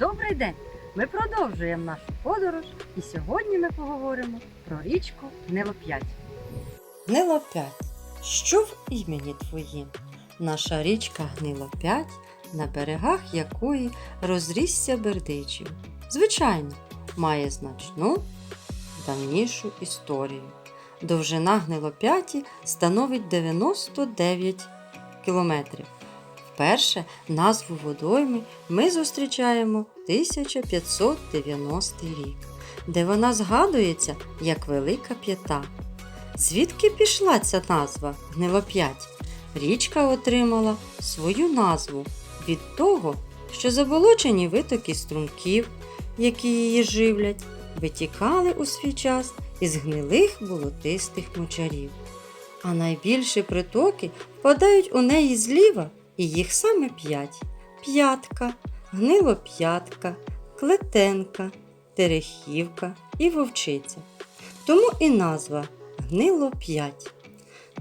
Добрий день! Ми продовжуємо нашу подорож і сьогодні ми поговоримо про річку Гнилоп'ять. Гнилоп'ять. Що в імені твоїм? Наша річка Гнилоп'ять, на берегах якої розрісся бердичів. Звичайно, має значну давнішу історію. Довжина гнилоп'яті становить 99 кілометрів. Вперше назву водойми ми зустрічаємо 1590 рік, де вона згадується як Велика П'ята. Звідки пішла ця назва Гнилоп'ять? Річка отримала свою назву від того, що заболочені витоки струмків, які її живлять, витікали у свій час із гнилих болотистих мочарів. А найбільші притоки впадають у неї зліва, і їх саме п'ять: п'ятка, гнилоп'ятка, клетенка, терехівка і вовчиця. Тому і назва гнило 5.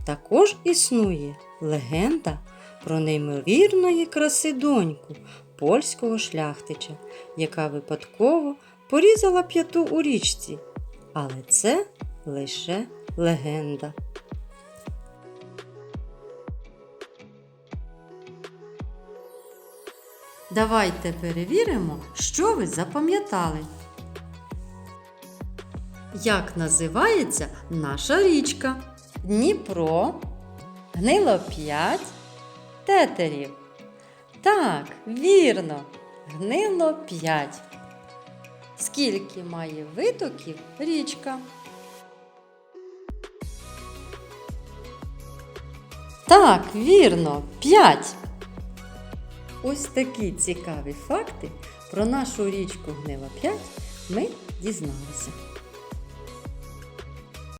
Також існує легенда про неймовірної краси доньку польського шляхтича, яка випадково порізала п'яту у річці. Але це лише легенда. Давайте перевіримо, що ви запам'ятали. Як називається наша річка? Дніпро, Гнилоп'ять, Тетерів. Так, вірно, Гнилоп'ять. Скільки має витоків річка? Так, вірно, 5. Ось такі цікаві факти про нашу річку Гнилоп'ять ми дізналися.